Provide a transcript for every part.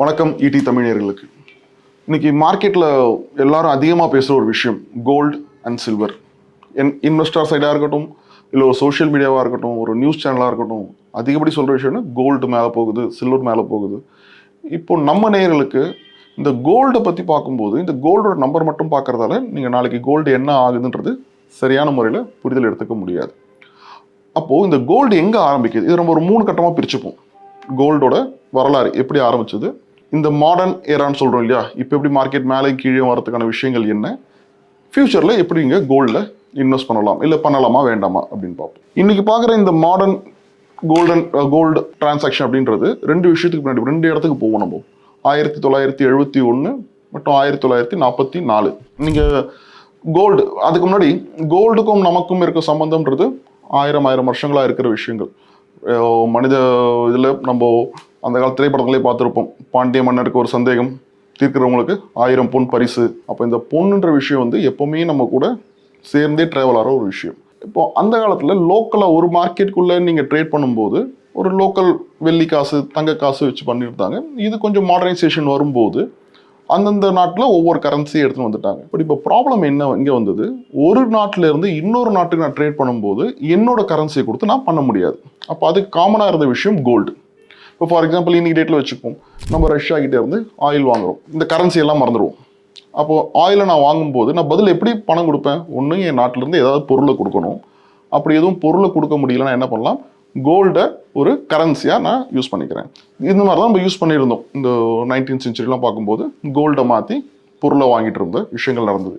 வணக்கம் இடி தமிழர்களுக்கு இன்னைக்கு மார்க்கெட்டில் எல்லாரும் அதிகமாக பேசுகிற ஒரு விஷயம் கோல்டு அண்ட் சில்வர் என் இன்வெஸ்டர் சைடாக இருக்கட்டும் இல்லை ஒரு சோஷியல் மீடியாவாக இருக்கட்டும் ஒரு நியூஸ் சேனலாக இருக்கட்டும் அதிகப்படி சொல்கிற விஷயம்னா கோல்டு மேலே போகுது சில்வர் மேலே போகுது. இப்போ நம்ம நேயர்களுக்கு இந்த கோல்டை பற்றி பார்க்கும்போது இந்த கோல்டோட நம்பர் மட்டும் பார்க்கறதால நீங்கள் நாளைக்கு கோல்டு என்ன ஆகுதுன்றது சரியான முறையில் புரிதல் எடுத்துக்க முடியாது. அப்போது இந்த கோல்டு எங்கே ஆரம்பிக்குது? இது நம்ம ஒரு மூணு கட்டமாக பிரிச்சுப்போம். கோல்டோட வரலாறு எப்படி ஆரம்பிச்சது? இந்த மாடர்ன் ஏரான்னு சொல்கிறோம் இல்லையா? இப்போ எப்படி மார்க்கெட் மேலே கீழே வரதுக்கான விஷயங்கள் என்ன? ஃப்யூச்சரில் எப்படி இங்கே கோல்டில் இன்வெஸ்ட் பண்ணலாம்? இல்லை பண்ணலாமா வேண்டாமா அப்படின்னு பார்ப்போம். இன்றைக்கி பார்க்குற இந்த மாடர்ன் கோல்டன் கோல்டு டிரான்சாக்ஷன் அப்படின்றது ரெண்டு விஷயத்துக்கு முன்னாடி ரெண்டு இடத்துக்கு போவோம் நம்ம. ஆயிரத்தி தொள்ளாயிரத்தி எழுபத்தி ஒன்று மற்றும் ஆயிரத்தி தொள்ளாயிரத்தி நாற்பத்தி நாலு. நீங்கள் கோல்டு அதுக்கு முன்னாடி கோல்டுக்கும் நமக்கும் இருக்க சம்பந்தம்ன்றது ஆயிரம் ஆயிரம் வருஷங்களாக இருக்கிற விஷயங்கள். மனித இதில் நம்ம அந்த கால திரைப்படங்களே பார்த்துருப்போம். பாண்டிய மன்னருக்கு ஒரு சந்தேகம் தீர்க்கிறவங்களுக்கு ஆயிரம் பொன் பரிசு. அப்போ இந்த பொண்ணுன்ற விஷயம் வந்து எப்போவுமே நம்ம கூட சேர்ந்தே ட்ராவல் ஆகிற ஒரு விஷயம். இப்போ அந்த காலத்தில் லோக்கலாக ஒரு மார்க்கெட்டுக்குள்ளே நீங்கள் ட்ரேட் பண்ணும்போது ஒரு லோக்கல் வெள்ளி காசு தங்க காசு வச்சு பண்ணியிருந்தாங்க. இது கொஞ்சம் மாடர்னைசேஷன் வரும்போது அந்தந்த நாட்டில் ஒவ்வொரு கரன்சி எடுத்துன்னு வந்துட்டாங்க. பட் இப்போ ப்ராப்ளம் என்ன? இங்கே வந்தது ஒரு நாட்டில இருந்து இன்னொரு நாட்டுக்கு நான் ட்ரேட் பண்ணும்போது என்னோட கரன்சியை கொடுத்து நான் பண்ண முடியாது. அப்போ அது காமனாக இருந்த விஷயம் கோல்டு இப்போ ஃபார் எக்ஸாம்பிள் இன்னைக்கு டேட்டில் வச்சுப்போம். நம்ம ரஷ்யா கிட்டே இருந்து ஆயில் வாங்குறோம். இந்த கரன்சி எல்லாம் மறந்துடுவோம் அப்போது ஆயிலை நான் வாங்கும்போது நான் பதில் எப்படி பணம் கொடுப்பேன்? ஒன்று என் நாட்டிலேருந்து ஏதாவது பொருளை கொடுக்கணும். அப்படி எதுவும் பொருளை கொடுக்க முடியலன்னா என்ன பண்ணலாம்? கோல்டை ஒரு கரன்சியாக நான் யூஸ் பண்ணிக்கிறேன். இந்த மாதிரி தான் நம்ம யூஸ் பண்ணியிருந்தோம். இந்த நைன்டீன் செஞ்சுரிலாம் பார்க்கும்போது கோல்டை மாற்றி பொருளை வாங்கிட்டு இருந்த விஷயங்கள் நடந்தது.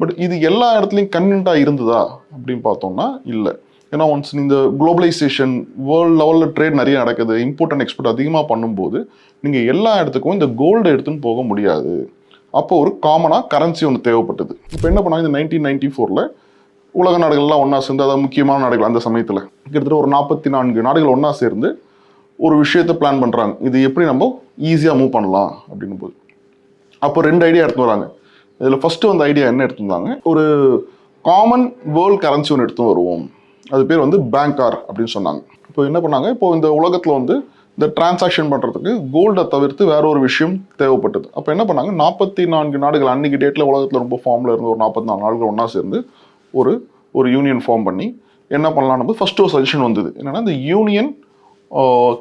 பட் இது எல்லா இடத்துலையும் கன்வென்ட்டாக இருந்ததா அப்படின்னு பார்த்தோம்னா இல்லை. ஏன்னா ஒன்ஸ் இந்த குளோபலைசேஷன் வேர்ல்டு லெவலில் ட்ரேட் நிறைய நடக்குது இம்போர்ட் அண்ட் எக்ஸ்போர்ட் அதிகமாக பண்ணும்போது நீங்கள் எல்லா இடத்துக்கும் இந்த கோல்டை எடுத்துன்னு போக முடியாது. அப்போ ஒரு காமனாக கரன்சி ஒன்று தேவைப்பட்டது. இப்போ என்ன பண்ணாங்க இந்த நைன்டீன் நைன்டி ஃபோரில் உலக நாடுகள்லாம் ஒன்றா சேர்ந்து அதாவது முக்கியமான நாடுகள் அந்த சமயத்தில் கிட்டத்தட்ட ஒரு நாற்பத்தி நான்கு நாடுகள் ஒன்றா சேர்ந்து ஒரு விஷயத்தை பிளான் பண்ணுறாங்க இது எப்படி நம்ம ஈஸியாக மூவ் பண்ணலாம் அப்படின்னும் போது அப்போ ரெண்டு ஐடியா எடுத்து வராங்க. இதில் ஃபஸ்ட்டு வந்த ஐடியா என்ன எடுத்துருந்தாங்க ஒரு காமன் வேர்ல்ட் கரன்சி ஒன்று எடுத்து வருவோம். அது பேர் வந்து பேங்கார் அப்படின்னு சொன்னாங்க. இப்போ என்ன பண்ணாங்க? இப்போ இந்த உலகத்தில் வந்து இந்த டிரான்சாக்ஷன் பண்ணுறதுக்கு கோல்டை தவிர்த்து வேற ஒரு விஷயம் தேவைப்பட்டது. அப்போ என்ன பண்ணாங்க? நாற்பத்தி நான்கு நாடுகள் அன்னைக்கு டேட்டில் உலகத்தில் ரொம்ப ஃபார்மில் இருந்து ஒரு நாற்பத்தி நாலு நாடுகள் ஒன்றா சேர்ந்து ஒரு ஒரு யூனியன் ஃபார்ம் பண்ணி என்ன பண்ணலாம்னு நம்ம ஃபர்ஸ்ட் ஒரு சஜஷன் வந்தது. என்னென்னா இந்த யூனியன்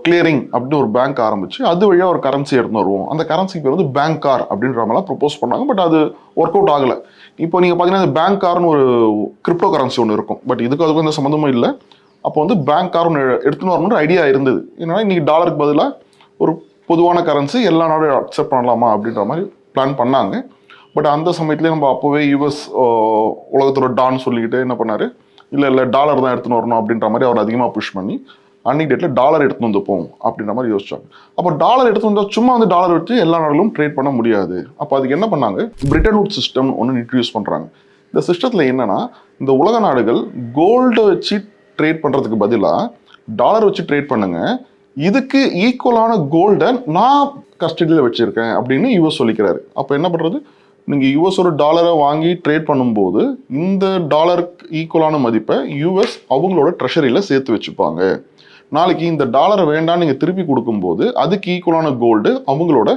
கிளியரிங் அப்படின்னு ஒரு பேங்க் ஆரம்பிச்சு அது வழியாக ஒரு கரன்சி எடுத்து வருவோம். அந்த கரன்சிக்கு பேர் வந்து பேங்க் கார் அப்படின்ற மாதிரிலாம் ப்ரொப்போஸ் பண்ணாங்க பட் அது ஒர்க் அவுட் ஆகலை. இப்போ நீங்கள் பார்த்தீங்கன்னா இந்த பேங்க் கார்னு ஒரு கிரிப்டோ கரன்சி ஒன்று இருக்கும். பட் இதுக்கு அதுக்கும் எந்த சம்மந்தமும் இல்லை. அப்போ வந்து பேங்க் கார் ஒன்று எடுத்துன்னு வரணுன்ற ஐடியா இருந்தது. என்னென்னா இன்னைக்கு டாலருக்கு பதிலாக ஒரு பொதுவான கரன்சி எல்லா நாடும் அக்செப்ட் பண்ணலாமா அப்படின்ற மாதிரி பிளான் பண்ணாங்க. பட் அந்த சமயத்துலேயே நம்ம அப்போவே யூஎஸ் உலகத்தோட டான் சொல்லிக்கிட்டு என்ன பண்ணார்? இல்லை இல்லை டாலர் தான் எடுத்துன்னு வரணும் அப்படின்ற மாதிரி அவர் அதிகமாக புஷ் பண்ணி அன்னைக்கு டேட்டில் டாலர் எடுத்துன்னு வந்துப்போம் அப்படின்ற மாதிரி யோசிச்சாங்க. அப்போ டாலர் எடுத்து வந்தால் சும்மா வந்து டாலர் வச்சு எல்லா நாடுகளும் ட்ரேட் பண்ண முடியாது. அப்போ அதுக்கு என்ன பண்ணாங்க? பிரிட்டன் வுட் சிஸ்டம் ஒன்று இன்ட்ரடியூஸ் பண்ணுறாங்க இந்த சிஸ்டத்தில் என்னென்னா இந்த உலக நாடுகள் கோல்டை வச்சு ட்ரேட் பண்ணுறதுக்கு பதிலாக டாலர் வச்சு ட்ரேட் பண்ணுங்க. இதுக்கு ஈக்குவலான கோல்டை நான் கஸ்டடியில் வச்சுருக்கேன் அப்படின்னு யுஎஸ் சொல்லிக்கிறாரு. அப்போ என்ன பண்ணுறது நீங்கள் யூஎஸோட டாலரை வாங்கி ட்ரேட் பண்ணும்போது இந்த டாலருக்கு ஈக்குவலான மதிப்பை யூஎஸ் அவங்களோட ட்ரெஷரியில் சேர்த்து வச்சுப்பாங்க. நாளைக்கு இந்த டாலரை வேண்டாம் நீங்கள் திருப்பி கொடுக்கும்போது அதுக்கு ஈக்குவலான கோல்டு அவங்களோட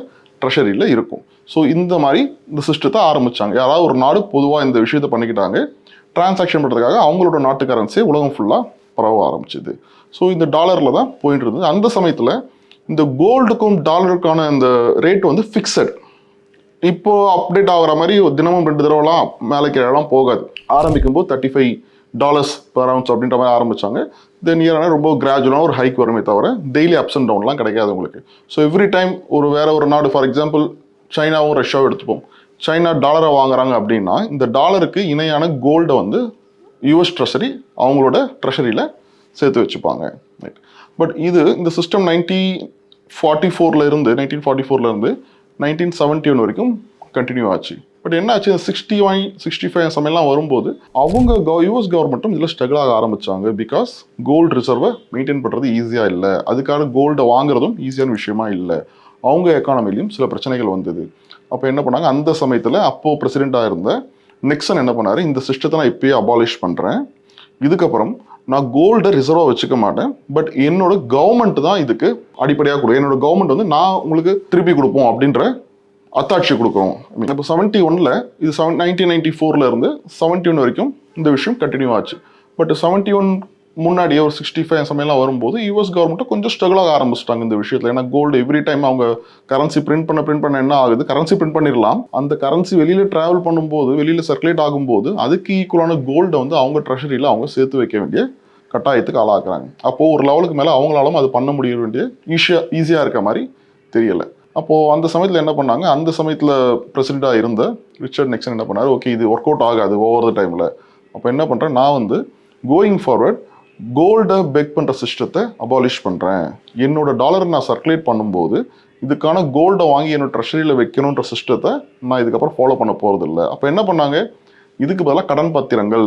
ட்ரெஷரியில் இருக்கும். ஸோ இந்த மாதிரி இந்த சிஸ்டத்தை ஆரம்பிச்சாங்க. யாராவது ஒரு நாடு பொதுவாக இந்த விஷயத்தை பண்ணிக்கிட்டாங்க டிரான்சாக்ஷன் பண்ணுறதுக்காக அவங்களோட நாட்டு கரன்சியை உலகம் ஃபுல்லாக பரவ ஆரம்பிச்சிது. ஸோ இந்த டாலரில் தான் போயிட்டு இருந்தது. அந்த சமயத்தில் இந்த கோல்டுக்கும் டாலருக்கான அந்த ரேட் வந்து ஃபிக்ஸட் இப்போ அப்டேட் ஆகுற மாதிரி ஒரு தினமும் ரெண்டு தடவைலாம் மேலே கீழெல்லாம் போகாது. ஆரம்பிக்கும் போது thirty five dollars per ounce அப்படின்ற மாதிரி ஆரம்பிச்சாங்க. தென் இயர் ரொம்ப கிராஜுவலாக ஒரு ஹைக் வருமே தவிர டெய்லி அப்ஸ் அண்ட் டவுன்லாம் கிடைக்காது உங்களுக்கு. ஸோ எவ்ரி டைம் ஒரு வேற ஒரு நாடு ஃபார் எக்ஸாம்பிள் சைனாவும் ரஷ்யாவும் எடுத்துப்போம். சைனா டாலரை வாங்குறாங்க அப்படின்னா இந்த டாலருக்கு இணையான கோல்டை வந்து யூஎஸ் ட்ரெஷரி அவங்களோட ட்ரெஷரியில் சேர்த்து வச்சுப்பாங்க. ரைட் பட் இது இந்த சிஸ்டம் நைன்டி ஃபார்ட்டி ஃபோர்லேருந்து நைன்டீன் ஃபார்ட்டி ஃபோர்லேருந்து நைன்டீன் செவன்ட்டி ஒன் வரைக்கும் கண்டினியூ ஆச்சு. பட் என்ன ஆச்சு சிக்ஸ்டி ஒன் சிக்ஸ்டி ஃபைவ் சமயம்லாம் வரும்போது அவங்க யூஎஸ் கவர்மெண்ட்டும் இதில் ஸ்ட்ரகிள் ஆக ஆரம்பிச்சாங்க. பிகாஸ் கோல்டு ரிசர்வை மெயின்டைன் பண்ணுறது ஈஸியாக இல்லை. அதுக்கான கோல்டை வாங்குறதும் ஈஸியான விஷயமா இல்லை. அவங்க எக்கானமிலையும் சில பிரச்சனைகள் வந்தது. அப்போ என்ன பண்ணாங்க? அந்த சமயத்தில் அப்போது பிரசிடெண்ட்டாக இருந்த நிக்சன் என்ன பண்ணார்? இந்த சிஸ்டத்தை நான் இப்போயே அபாலிஷ் பண்ணுறேன் இதுக்கப்புறம் நான் கோல்டை ரிசர்வாக வச்சுக்க மாட்டேன். பட் என்னோட கவர்மெண்ட் தான் இதுக்கு அடிப்படையாக கொடுக்கும் என்னோட கவர்மெண்ட் வந்து நான் உங்களுக்கு திருப்பி கொடுப்போம் அப்படின்ற அத்தாட்சி கொடுக்குறோம் இப்போ செவன்ட்டி ஒனில் இது செவன் நைன்டீன் நைன்டி ஃபோரில் இருந்து செவன்ட்டி ஒன் வரைக்கும் இந்த விஷயம் கண்டினியூ ஆச்சு. பட் செவன்ட்டி ஒன் முன்னாடியே ஒரு சிக்ஸ்டி ஃபைவ் சமயம்லாம் வரும்போது யூஎஸ் கவர்மெண்ட்டை கொஞ்சம் ஸ்ட்ரகிள் ஆக ஆரம்பிச்சிட்டாங்க இந்த விஷயத்தில். ஏன்னா கோல்டு எவ்ரி டைம் அவங்க கரன்சி பிரிண்ட் பண்ண பிரிண்ட் பண்ண என்ன ஆகுது? கரன்சி பிரிண்ட் பண்ணிடலாம். அந்த கரன்சி வெளியில் ட்ராவல் பண்ணும்போது வெளியில் சர்க்குலேட் ஆகும்போது அதுக்கு ஈக்குவலான கோல்டை வந்து அவங்க ட்ரெஷரியில் அவங்க சேர்த்து வைக்க வேண்டிய கட்டாயத்துக்கு ஆளாக்குறாங்க. அப்போது ஒரு லெவலுக்கு மேலே அவங்களாலும் அது பண்ண முடிய வேண்டிய ஈஸியாக ஈஸியாக இருக்க மாதிரி தெரியலை. அப்போது அந்த சமயத்தில் என்ன பண்ணாங்க? அந்த சமயத்தில் பிரசிடெண்ட்டாக இருந்த ரிச்சர்ட் நெக்ஸன் என்ன பண்ணார்? ஓகே இது ஒர்க் அவுட் ஆகாது ஓவர் த டைமில் அப்போ என்ன பண்ணுறேன் நான் வந்து கோயிங் ஃபார்வர்ட் கோல்டை பெக் பண்ணுற சிஸ்டத்தை அபாலிஷ் பண்ணுறேன் என்னோட டாலரை நான் சர்க்குலேட் பண்ணும்போது இதுக்கான கோல்டை வாங்கி என்னோட ட்ரெஷரியில் வைக்கணுன்ற சிஸ்டத்தை நான் இதுக்கப்புறம் ஃபாலோ பண்ண போகிறதில்ல அப்போ என்ன பண்ணாங்க? இதுக்கு பதிலாக கடன் பத்திரங்கள்.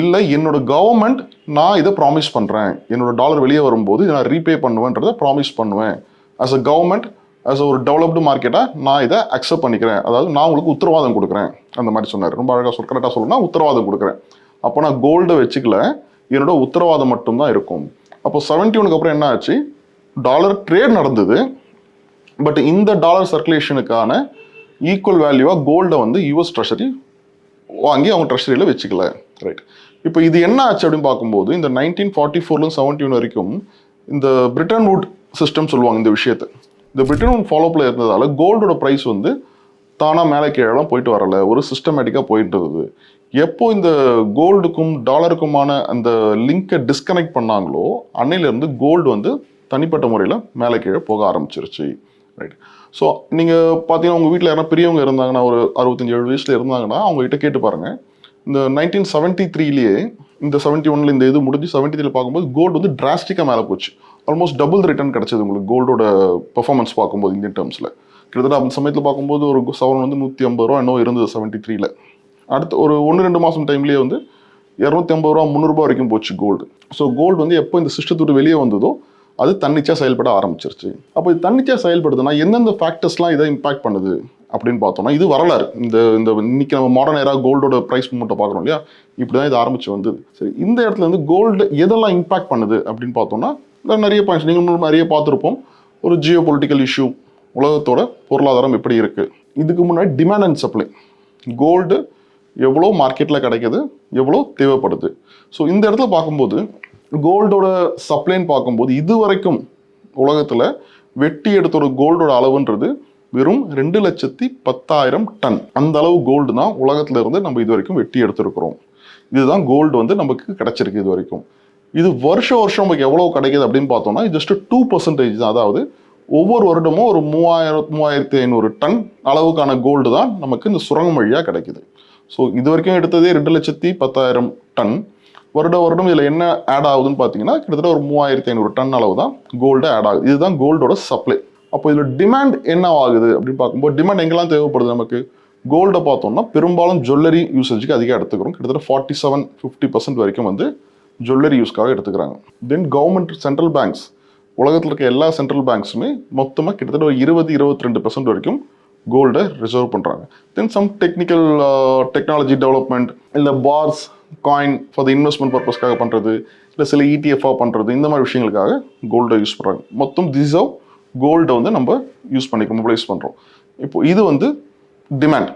இல்லை என்னோட கவர்மெண்ட் நான் இதை ப்ராமிஸ் பண்ணுறேன் என்னோட டாலர் வெளியே வரும்போது இதை நான் ரீபே பண்ணுவேன்றதை ப்ராமிஸ் பண்ணுவேன். ஆஸ் அ கவர்மெண்ட் ஆஸ் ஒரு டெவலப்டு மார்க்கெட்டாக நான் இதை அக்செப்ட் பண்ணிக்கிறேன். அதாவது நான் உங்களுக்கு உத்தரவாதம் கொடுக்குறேன். அந்த மாதிரி சொன்னார். ரொம்ப அழகாக சொல் கரெக்டாக சொல்லணும்னா உத்தரவாதம் கொடுக்குறேன். அப்போ நான் கோல்டை வச்சுக்கல. என்னோட உத்தரவாதம் மட்டும்தான் இருக்கும். அப்போ செவன்டி ஒனுக்கு அப்புறம் என்ன ஆச்சு டாலர் ட்ரேட் நடந்தது. பட் இந்த டாலர் சர்க்குலேஷனுக்கான ஈக்குவல் வேல்யூவாக கோல்டை வந்து யூஎஸ் ட்ரெஷரி வாங்கி அவங்க ட்ரெஷரியில் வச்சுக்கல. ரைட் இப்போ இது என்ன ஆச்சு அப்படின்னு பார்க்கும்போது இந்த நைன்டீன் ஃபார்ட்டி ஃபோர்லேருந்து செவன்டி ஒன் வரைக்கும் இந்த பிரிட்டன் வுட் சிஸ்டம் சொல்லுவாங்க இந்த விஷயத்தை. இந்த பிரிட்டன் வுட் ஃபாலோப்பில் இருந்ததால் கோல்டோட ப்ரைஸ் வந்து தானாக மேலே கீழெல்லாம் போயிட்டு வரல. ஒரு சிஸ்டமேட்டிக்காக போயிட்டு இருந்தது. எப்போ இந்த கோல்டுக்கும் டாலருக்குமான அந்த லிங்கை டிஸ்கனெக்ட் பண்ணாங்களோ அன்னையிலேருந்து கோல்டு வந்து தனிப்பட்ட முறையில் மேலே கீழே போக ஆரம்பிச்சிருச்சு. ரைட் ஸோ நீங்கள் பார்த்தீங்கன்னா உங்கள் வீட்டில் யாராவது பெரியவங்க இருந்தாங்கன்னா ஒரு அறுபத்தஞ்சு ஏழு வயசில் இருந்தாங்கன்னா அவங்ககிட்ட கேட்டு பாருங்கள் இந்த நைன்டீன் செவன்ட்டி த்ரீலேயே இந்த செவன்ட்டி ஒன்ல இந்த இது முடிஞ்சு செவன்ட்டி த்ரீல பார்க்கும்போது கோல்டு வந்து டிராஸ்டிக்காக மேலே போச்சு. ஆல்மோஸ்ட் டபுள் ரிட்டர்ன் கிடைச்சது உங்களுக்கு கோல்டோட பெர்ஃபார்மன்ஸ் பார்க்கும்போது இந்தியன் டேர்ம்ஸில் கிட்டத்தட்ட அந்த சமயத்தில் பார்க்கும்போது ஒரு சவரன் வந்து நூற்றி ஐம்பது ரூபா இன்னும் இருந்தது செவன்ட்டி த்ரீல அடுத்து ஒரு ஒன்று ரெண்டு மாதம் டைம்லேயே வந்து இரநூத்தி ஐம்பது ரூபா முந்நூறுபா வரைக்கும் போச்சு கோல்டு ஸோ கோல்டு வந்து எப்போ இந்த சிஸ்டத்தை விட்டு வெளியே வந்ததோ அது தன்னிச்சாக செயல்பட ஆரம்பிச்சிருச்சு. அப்போ இது தன்னிச்சா செயல்படுதுன்னா எந்தெந்த ஃபேக்டர்ஸ்லாம் இதை இம்பாக்ட் பண்ணுது அப்படின்னு பார்த்தோம்னா இது வரலாறு. இந்த இந்த இன்னைக்கு நம்ம மாடர்ன் ஏரா கோல்டோட ப்ரைஸ் மூட்டை பார்க்குறோம் இல்லையா? இப்படி தான் இது ஆரம்பிச்சு வந்தது. சரி இந்த இடத்துல இருந்து கோல்டு எதெல்லாம் இம்பாக்ட் பண்ணுது அப்படின்னு பார்த்தோம்னா நிறைய பாயிண்ட்ஸ் நீங்கள் நிறைய பார்த்துருப்போம். ஒரு ஜியோ பொலிட்டிக்கல் இஷ்யூ உலகத்தோட பொருளாதாரம் எப்படி இருக்குது இதுக்கு முன்னாடி டிமாண்ட் அண்ட் சப்ளை கோல்டு எவ்வளோ மார்க்கெட்டில் கிடைக்குது எவ்வளோ தேவைப்படுது. ஸோ இந்த இடத்துல பார்க்கும்போது கோல்டோட சப்ளைன்னு பார்க்கும்போது இது வரைக்கும் உலகத்தில் வெட்டி எடுத்த ஒரு கோல்டோட அளவுன்றது வெறும் ரெண்டு லட்சத்தி பத்தாயிரம் டன் அந்த அளவு கோல்டு தான் உலகத்துல இருந்து நம்ம இது வரைக்கும் வெட்டி எடுத்திருக்கிறோம். இதுதான் கோல்டு வந்து நமக்கு கிடைச்சிருக்கு இது வரைக்கும். இது வருஷம் வருஷம் நமக்கு எவ்வளோ கிடைக்குது அப்படின்னு பார்த்தோம்னா ஜஸ்ட் டூ பர்சன்டேஜ் தான். அதாவது ஒவ்வொரு வருடமும் ஒரு மூவாயிரம் மூவாயிரத்தி ஐநூறு டன் அளவுக்கான கோல்டு தான் நமக்கு இந்த சுரங்கம் வழியாக கிடைக்குது. ஸோ இது வரைக்கும் எடுத்ததே ரெண்டு லட்சத்தி பத்தாயிரம் டன். வருட வருடம் இதில் என்ன ஆட் ஆகுதுன்னு பார்த்தீங்கன்னா கிட்டத்தட்ட ஒரு மூவாயிரத்தி ஐநூறு டன் அளவு தான் கோல்டு ஆட் ஆகுது. இதுதான் கோல்டோட சப்ளை அப்போ இதில் டிமாண்ட் என்ன ஆகுது அப்படின்னு பார்க்கும்போது டிமாண்ட் எங்கெல்லாம் தேவைப்படுது நமக்கு? கோல்டை பார்த்தோம்னா பெரும்பாலும் ஜுவல்லரி யூசேஜுக்கு அதிகம் எடுத்துக்கிறோம். கிட்டத்தட்ட ஃபார்ட்டி செவன் ஃபிஃப்டி பர்சன்ட் வரைக்கும் வந்து ஜுவல்லரி யூஸ்க்காக எடுத்துக்கிறாங்க. தென் கவர்மெண்ட் சென்ட்ரல் பேங்க்ஸ் உலகத்தில் இருக்க எல்லா சென்ட்ரல் பேங்க்ஸுமே மொத்தமாக கிட்டத்தட்ட ஒரு இருபது இருபத்தி ரெண்டு பர்சன்ட் வரைக்கும் கோல்டை ரிசர்வ் பண்ணுறாங்க then some technical technology development இல்லை bars coin for the investment பர்பஸ்க்காக பண்ணுறது இல்லை சில E இடிஎஃப்ஆ பண்ணுறது இந்த மாதிரி விஷயங்களுக்காக கோல்டை யூஸ் பண்ணுறாங்க மொத்தம் திஸ் ஆஃப் கோல்டை வந்து நம்ம யூஸ் பண்ணிக்க மொபைலைஸ் பண்ணுறோம் இப்போ இது வந்து டிமாண்ட்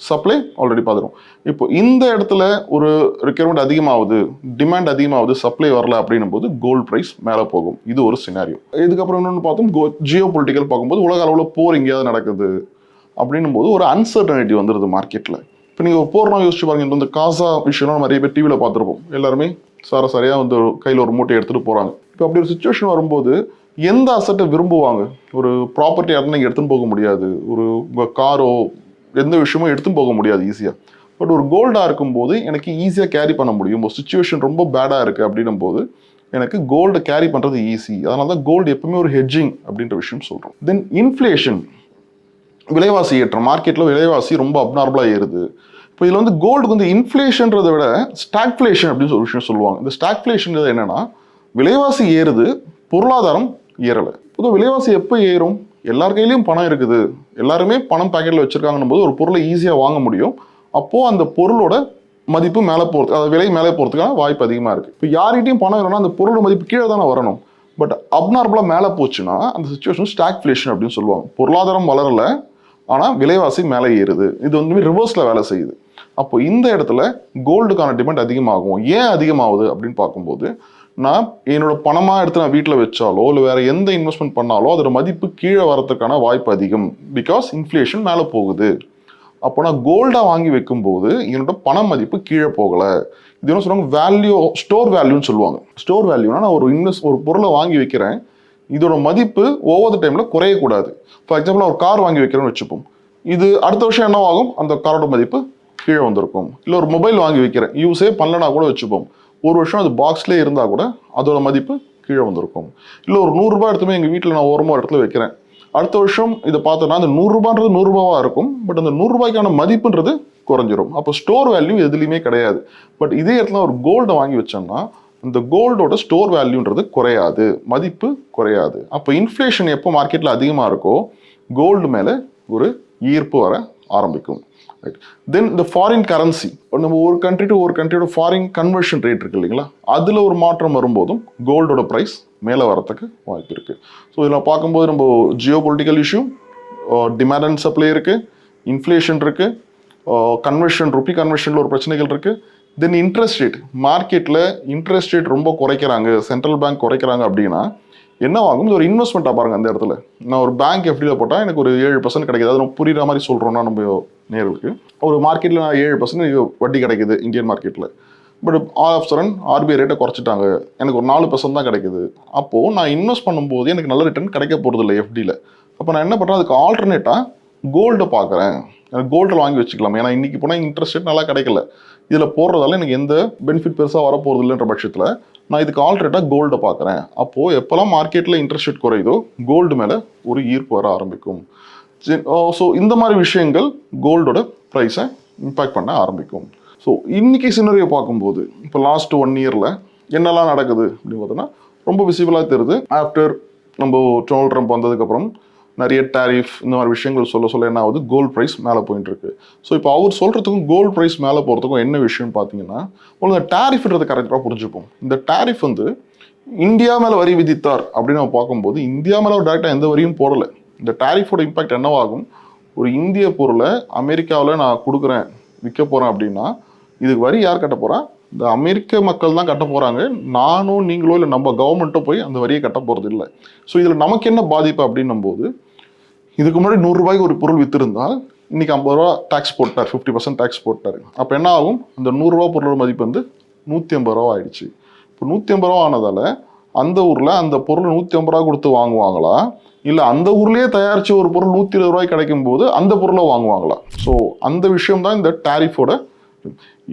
சப்ளை ஆல்ரெடி பார்த்துரும் இப்போ இந்த இடத்துல ஒரு ரெக்யர்மெண்ட் அதிகமாகுது டிமாண்ட் அதிகமாகுது சப்ளை வரல அப்படின்னும் போது கோல்ட் ப்ரைஸ் மேலே போகும். இது ஒரு சினாரியோ இதுக்கப்புறம் இன்னொன்று பார்த்தோம் கோ ஜியோ பொலிட்டிக்கல் பார்க்கும்போது உலக அளவில் போர் எங்கேயாவது நடக்குது. அப்படின்னும் போது ஒரு அன்சர்டனிட்டி வந்துடுது மார்க்கெட்டில் இப்போ நீங்கள் ஒரு யோசிச்சு பாருங்க இந்த காசா விஷயம்லாம் நிறைய பேர் டிவியில் பார்த்துருப்போம். எல்லாருமே சார சரியாக வந்து கையில் ஒரு மூட்டை எடுத்துகிட்டு போகிறாங்க இப்போ அப்படி ஒரு சுச்சுவேஷன் வரும்போது எந்த அசட்டை விரும்புவாங்க? ஒரு ப்ராப்பர்ட்டி யாரும் நீங்கள் எடுத்துன்னு போக முடியாது. ஒரு உங்கள் காரோ எந்த விஷயமும் எடுத்துன்னு போக முடியாது ஈஸியாக பட் ஒரு கோல்டாக இருக்கும்போது எனக்கு ஈஸியாக கேரி பண்ண முடியும். ஒரு சுச்சுவேஷன் ரொம்ப பேடாக இருக்குது அப்படின்னும் போது எனக்கு கோல்டு கேரி பண்ணுறது ஈஸி அதனால தான் கோல்டு எப்பவுமே ஒரு ஹெட்ஜிங் அப்படின்ற விஷயம் சொல்கிறோம் தென் இன்ஃப்ளேஷன் விலைவாசி ஏற்றம். மார்க்கெட்டில் விலைவாசி ரொம்ப அப்நார்மலாக ஏறுது. இப்போ இதில் வந்து கோல்டுக்கு வந்து இன்ஃப்ளேஷன்றதை விட ஸ்டாக்ஃப்ளேஷன் அப்படின்னு ஒரு விஷயம் சொல்லுவாங்க. இந்த ஸ்டாக்ஃப்ளேஷன் என்னன்னா விலைவாசி ஏறுது பொருளாதாரம் ஏறலை. பொதுவாக விலைவாசி எப்போ ஏறும்? எல்லார் கையிலையும் பணம் இருக்குது. எல்லாருமே பணம் பாக்கெட்டில் வச்சுருக்காங்கன்னும் போது ஒரு பொருளை ஈஸியாக வாங்க முடியும். அப்போது அந்த பொருளோட மதிப்பு மேலே போகிறது அதாவது விலை மேலே போகிறதுக்கான வாய்ப்பு அதிகமாக இருக்குது இப்போ யார்கிட்டையும் பணம் இல்லைன்னா அந்த பொருள் மதிப்பு கீழே தானே வரணும். பட் அப்நார்மலாக மேலே போச்சுன்னா அந்த சுச்சுவேஷன் ஸ்டாக்ஃப்ளேஷன் அப்படின்னு சொல்லுவாங்க. பொருளாதாரம் வளரலை ஆனால் விலைவாசி மேலே ஏறுது. இது வந்து ரிவர்ஸில் வேலை செய்யுது. அப்போ இந்த இடத்துல கோல்டுக்கான டிமாண்ட் அதிகமாகும். ஏன் அதிகமாகுது அப்படின்னு பார்க்கும்போது நான் என்னோட பணமாக எடுத்து நான் வீட்டில் வச்சாலோ இல்லை வேறு எந்த இன்வெஸ்ட்மெண்ட் பண்ணாலோ அதோட மதிப்பு கீழே வரத்துக்கான வாய்ப்பு அதிகம். பிகாஸ் இன்ஃப்ளேஷன் மேலே போகுது. அப்போ நான் கோல்டாக வாங்கி வைக்கும்போது என்னோட பண மதிப்பு கீழே போகலை. இது என்ன சொல்லுவாங்க? வேல்யூ ஸ்டோர் வேல்யூன்னு சொல்லுவாங்க. ஸ்டோர் வேல்யூனா நான் ஒரு இன்வெஸ்ட் ஒரு பொருளை வாங்கி வைக்கிறேன். இதோட மதிப்பு ஒவ்வொரு டைமில் குறையக்கூடாது. ஃபார் எக்ஸாம்பிள் ஒரு கார் வாங்கி வைக்கிறேன்னு வச்சுப்போம். இது அடுத்த வருஷம் என்ன ஆகும்? அந்த காரோட மதிப்பு கீழே வந்திருக்கும். இல்லை ஒரு மொபைல் வாங்கி வைக்கிறேன். யூஸே பண்ணலனா கூட வச்சுப்போம். ஒரு வருஷம் அது பாக்ஸ்லேயே இருந்தால் கூட அதோட மதிப்பு கீழே வந்திருக்கும். இல்லை ஒரு நூறுரூபா எடுத்துமே எங்கள் வீட்டில் நான் ஓரமாக ஒரு இடத்துல வைக்கிறேன். அடுத்த வருஷம் இதை பார்த்தோன்னா அந்த நூறுரூபான்றது நூறுரூபாவாக இருக்கும். பட் அந்த நூறுரூபாய்க்கான மதிப்புன்றது குறைஞ்சிரும். அப்போ ஸ்டோர் வேல்யூ எதுலேயுமே கிடையாது. பட் இதே இடத்துல ஒரு கோல்டை வாங்கி வச்சோம்னா இந்த கோல்டோட ஸ்டோர் வேல்யூன்றது குறையாது. மதிப்பு குறையாது. அப்போ இன்ஃப்ளேஷன் எப்போ மார்க்கெட்டில் அதிகமாக இருக்கோ கோல்டு மேலே ஒரு ஈர்ப்பு வர ஆரம்பிக்கும். ரைட் தென் இந்த ஃபாரின் கரன்சி நம்ம ஒரு கண்ட்ரி டு ஒரு கண்ட்ரியோட ஃபாரின் கன்வர்ஷன் ரேட் இருக்கு இல்லைங்களா? அதில் ஒரு மாற்றம் வரும்போதும் கோல்டோட ப்ரைஸ் மேலே வரத்துக்கு வாய்ப்பு இருக்குது ஸோ இதில் பார்க்கும்போது நம்ம geo political issue demand and supply இருக்குது இன்ஃப்ளேஷன் இருக்குது கன்வர்ஷன் ருப்பி கன்வர்ஷனில் ஒரு பிரச்சனைகள் இருக்குது தென் இன்ட்ரெஸ்ட் ரேட் மார்க்கெட்டில் இன்ட்ரெஸ்ட் ரேட் ரொம்ப குறைக்கிறாங்க. சென்ட்ரல் பேங்க் குறைக்கிறாங்க அப்படின்னா என்ன ஆகும்? இது ஒரு இன்வெஸ்ட்மெண்ட்டாக பாருங்கள் அந்த இடத்துல. நான் ஒரு பேங்க் எஃப்டியில் போட்டால் எனக்கு ஒரு ஏழு பர்சன்ட் கிடைக்கிது. அது நம்ம புரிகிற மாதிரி சொல்கிறோம்னா நம்ம நேர்களுக்கு. ஒரு மார்க்கெட்டில் நான் ஏழு பர்சன்ட் வட்டி கிடைக்குது இந்தியன் மார்க்கெட்டில் but all of sudden RBI ரேட்டை குறைச்சிட்டாங்க. எனக்கு ஒரு நாலு பர்சன்ட் தான் கிடைக்குது. அப்போது நான் இன்வெஸ்ட் பண்ணும்போது எனக்கு நல்ல ரிட்டர்ன் கிடைக்க போகிறது இல்லை எஃப்டியில் அப்போ நான் என்ன பண்ணுறேன் அதுக்கு ஆல்டர்னேட்டாக கோல்டை பார்க்குறேன். கோல்டில் வாங்கி வச்சுக்கலாம். ஏன்னா இன்றைக்கி போனால் இன்ட்ரெஸ்ட் ரேட் நல்லா கிடைக்கல. இதில் போடுறதால எனக்கு எந்த பெனிஃபிட் பெருசாக வரப்போகிறது இல்லைன்ற பட்சத்தில் நான் இதுக்கு ஆல்ரெட்டாக கோல்டை பார்க்குறேன் அப்போது எப்போல்லாம் மார்க்கெட்டில் இன்ட்ரெஸ்ட் ரேட் குறையுதோ கோல்டு மேலே ஒரு ஈர்ப்பு வர ஆரம்பிக்கும். ஸோ இந்த மாதிரி விஷயங்கள் கோல்டோட ப்ரைஸை இம்பேக்ட் பண்ண ஆரம்பிக்கும். ஸோ இன்றைக்கி சின்னரியை பார்க்கும்போது இப்போ லாஸ்ட் ஒன் இயரில் என்னெல்லாம் நடக்குது அப்படின்னு பார்த்தோன்னா ரொம்ப விசிபிளாக தெரியுது. ஆஃப்டர் நம்ம டொனால்ட் ட்ரம்ப் வந்ததுக்கப்புறம் நிறைய டேரிஃப் இந்த மாதிரி விஷயங்கள் சொல்ல சொல்ல என்ன ஆகுது? கோல்ட் ப்ரைஸ் மேலே போயிட்டு இருக்கு ஸோ இப்போ அவர் சொல்கிறதுக்கும் கோல்ட் ப்ரைஸ் மேலே போகிறதுக்கும் என்ன விஷயம்னு பார்த்தீங்கன்னா உங்களுக்கு இந்த கரெக்டாக புரிஞ்சுப்போம். இந்த டாரிஃப் வந்து இந்தியா மேலே வரி விதித்தார் அப்படின்னு நம்ம பார்க்கும்போது இந்தியா மேலே டேரெக்டாக எந்த வரியும் போடலை. இந்த டேரிஃபோட இம்பாக்ட் என்னவாகும்? ஒரு இந்திய பொருளை அமெரிக்காவில் நான் கொடுக்குறேன் விற்க போகிறேன் அப்படின்னா இதுக்கு வரி யார் கட்ட போகிறா இந்த அமெரிக்க மக்கள் தான் கட்ட போகிறாங்க நானும் நீங்களோ இல்லை நம்ம கவர்மெண்ட்டோ போய் அந்த வரியை கட்ட போகிறது இல்லை ஸோ இதில் நமக்கு என்ன பாதிப்பு அப்படின்னும் போது இதுக்கு முன்னாடி நூறுரூபாய்க்கு ஒரு பொருள் வித்திருந்தால் இன்னைக்கு ஐம்பது ரூபா டேக்ஸ் போட்டார் ஃபிஃப்டி பர்சன்ட் டேக்ஸ் போட்டார். அப்போ என்ன ஆகும்? அந்த நூறுரூவா பொருளோட மதிப்பு வந்து நூற்றி ஐம்பது ரூபா ஆயிடுச்சு. இப்போ நூற்றி ஐம்பது ரூபா ஆனதால் அந்த ஊரில் அந்த பொருள் நூற்றி ஐம்பது ரூபா கொடுத்து வாங்குவாங்களா? இல்லை அந்த ஊர்லேயே தயாரித்த ஒரு பொருள் நூற்றி இருபது ரூபாய்க்கு கிடைக்கும் போது அந்த பொருளை வாங்குவாங்களா? ஸோ அந்த விஷயம் தான் இந்த டாரிஃபோட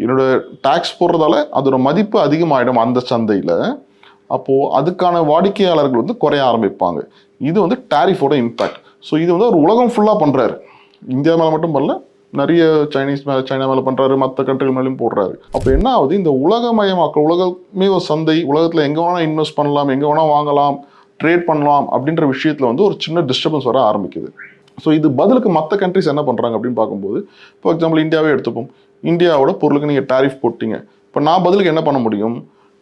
என்னோட டேக்ஸ் போடுறதால அதோட மதிப்பு அதிகமாகிடும் அந்த சந்தையில். அப்போது அதுக்கான வாடிக்கையாளர்கள் வந்து குறைய ஆரம்பிப்பாங்க. இது வந்து டாரிஃபோட இம்பேக்ட் ஸோ இது வந்து ஒரு உலகம் ஃபுல்லாக பண்ணுறாரு இந்தியா மேலே மட்டும் பண்ணல நிறைய சைனீஸ் மேலே சைனா மேலே பண்ணுறாரு மற்ற கண்ட்ரிகள் மேலேயும் போடுறாரு. அப்போ என்ன ஆகுது? இந்த உலகமயமாக்கல் உலகமே ஒரு சந்தை உலகத்தில் எங்கே வேணால் இன்வெஸ்ட் பண்ணலாம் எங்கே வேணால் வாங்கலாம் ட்ரேட் பண்ணலாம் அப்படின்ற விஷயத்தில் வந்து ஒரு சின்ன டிஸ்டர்பன்ஸ் வர ஆரம்பிக்குது. ஸோ இது பதிலுக்கு மற்ற கண்ட்ரிஸ் என்ன பண்ணுறாங்க அப்படின்னு பார்க்கும்போது ஃபார் எக்ஸாம்பிள் இந்தியாவே எடுத்துப்போம். இந்தியாவோட பொருளுக்கு நீங்கள் டேரிஃப் போட்டிங்க. இப்போ நான் பதிலுக்கு என்ன பண்ண முடியும்?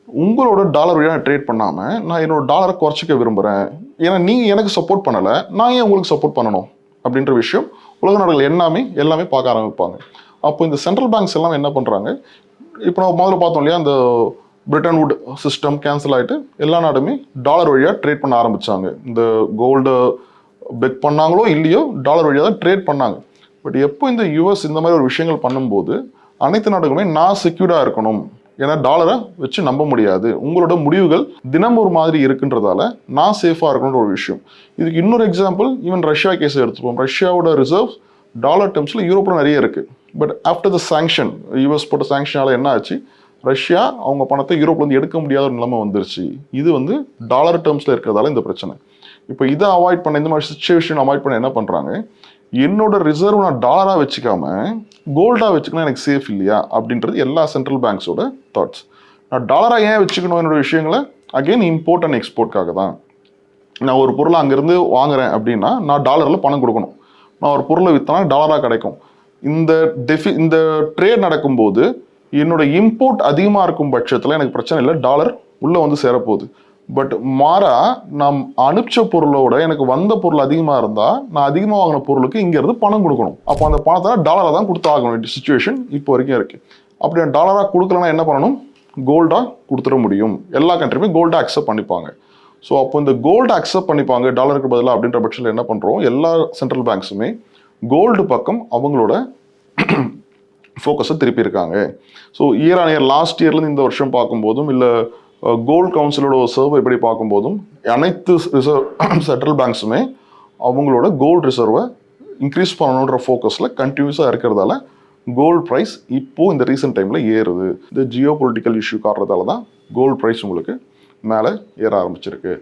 உங்களோட டாலர் வழியாக நான் ட்ரேட் பண்ணாமல் நான் என்னோட டாலரை குறைச்சிக்க விரும்புகிறேன் ஏன்னா நீங்கள் எனக்கு சப்போர்ட் பண்ணலை நான் ஏன் உங்களுக்கு சப்போர்ட் பண்ணணும் அப்படின்ற விஷயம் உலக நாடுகள் எல்லாமே எல்லாமே பார்க்க ஆரம்பிப்பாங்க. அப்போ இந்த சென்ட்ரல் பேங்க்ஸ் எல்லாம் என்ன பண்ணுறாங்க இப்போ நம்ம முதல்ல பார்த்தோம் இல்லையா அந்த பிரிட்டன் வுட் சிஸ்டம் கேன்சல் ஆகிட்டு எல்லா நாடுமே டாலர் வழியாக ட்ரேட் பண்ண ஆரம்பித்தாங்க இந்த கோல்டு பெக் பண்ணாங்களோ இல்லையோ டாலர் வழியாக தான் ட்ரேட் பண்ணாங்க. பட் எப்போ இந்த யூஎஸ் இந்த மாதிரி ஒரு விஷயங்கள் பண்ணும்போது அனைத்து நாடுகளுமே நான் செக்யூர்டாக இருக்கணும். ஏன்னா டாலரை வச்சு நம்ப முடியாது. உங்களோட முடிவுகள் தினம் ஒரு மாதிரி இருக்குன்றதால நான் சேஃபாக இருக்கணுன்ற ஒரு விஷயம். இதுக்கு இன்னொரு எக்ஸாம்பிள் ஈவன் ரஷ்யா கேஸை எடுத்துப்போம். ரஷ்யாவோட ரிசர்வ் டாலர் டேர்ம்ஸில் யூரோப்பில் நிறைய இருக்குது but after the sanction US போட்ட சாங்ஷனால் என்ன ஆச்சு? ரஷ்யா அவங்க பணத்தை யூரோப்லேருந்து எடுக்க முடியாத ஒரு நிலைமை வந்துருச்சு. இது வந்து டாலர் டேர்ம்ஸில் இருக்கிறதால இந்த பிரச்சனை. இப்போ இதை அவாய்ட் பண்ண இந்த மாதிரி சுச்சுவேஷன் அவாய்ட் பண்ண என்ன பண்ணுறாங்க என்னோட ரிசர்வ் நான் டாலராக வச்சுக்காம கோல்டாக வச்சுக்கணும் எனக்கு சேஃப் இல்லையா? அப்படின்றது எல்லா சென்ட்ரல் பேங்க்ஸோட தாட்ஸ் நான் டாலராக ஏன் வச்சுக்கணும் என்னோட விஷயங்களை? அகெயின் இம்போர்ட் அண்ட் எக்ஸ்போர்ட்காக தான் நான் ஒரு பொருளை அங்கேருந்து வாங்குறேன் அப்படின்னா நான் டாலரில் பணம் கொடுக்கணும். நான் ஒரு பொருளை விற்றனா டாலராக கிடைக்கும். இந்த டெஃபி இந்த ட்ரேட் நடக்கும்போது என்னோட இம்போர்ட் அதிகமாக இருக்கும் பட்சத்தில் எனக்கு பிரச்சனை இல்லை டாலர் உள்ளே வந்து சேரப்போகுது. பட் மாறா நாம் அனுப்பிச்ச பொருளோட எனக்கு வந்த பொருள் அதிகமாக இருந்தால் நான் அதிகமாக வாங்கின பொருளுக்கு இங்கேருந்து பணம் கொடுக்கணும். அப்போ அந்த பணத்தை டாலரை தான் கொடுத்து ஆகணும் சுச்சுவேஷன் இப்போ வரைக்கும் இருக்குது அப்படி டாலராக கொடுக்கலன்னா என்ன பண்ணணும்? கோல்டாக கொடுத்துட முடியும். எல்லா கண்ட்ரியுமே கோல்டாக அக்செப்ட் பண்ணிப்பாங்க. ஸோ அப்போ இந்த கோல்டு அக்செப்ட் பண்ணிப்பாங்க டாலருக்கு பதிலாக அப்படின்ற பட்சத்தில் என்ன பண்ணுறோம் எல்லா சென்ட்ரல் பேங்க்ஸுமே கோல்டு பக்கம் அவங்களோட ஃபோக்கஸை திருப்பியிருக்காங்க so year on year last இயர்லேருந்து இந்த வருஷம் பார்க்கும்போதும் இல்லை கோல்டு கவுன்சிலோட சர்வ் எப்படி பார்க்கும்போதும் அனைத்து ரிசர்வ் சென்ட்ரல் பேங்க்ஸுமே அவங்களோட கோல்டு ரிசர்வை இன்க்ரீஸ் பண்ணணுன்ற ஃபோக்கஸில் கண்டினியூஸாக இருக்கிறதால கோல்டு ப்ரைஸ் இப்போது இந்த ரீசெண்ட் டைமில் ஏறுது. இந்த ஜியோ பொலிட்டிக்கல் இஷ்யூ காட்டுறதால தான் கோல்டு ப்ரைஸ் உங்களுக்கு மேலே ஏற ஆரம்பிச்சிருக்கு.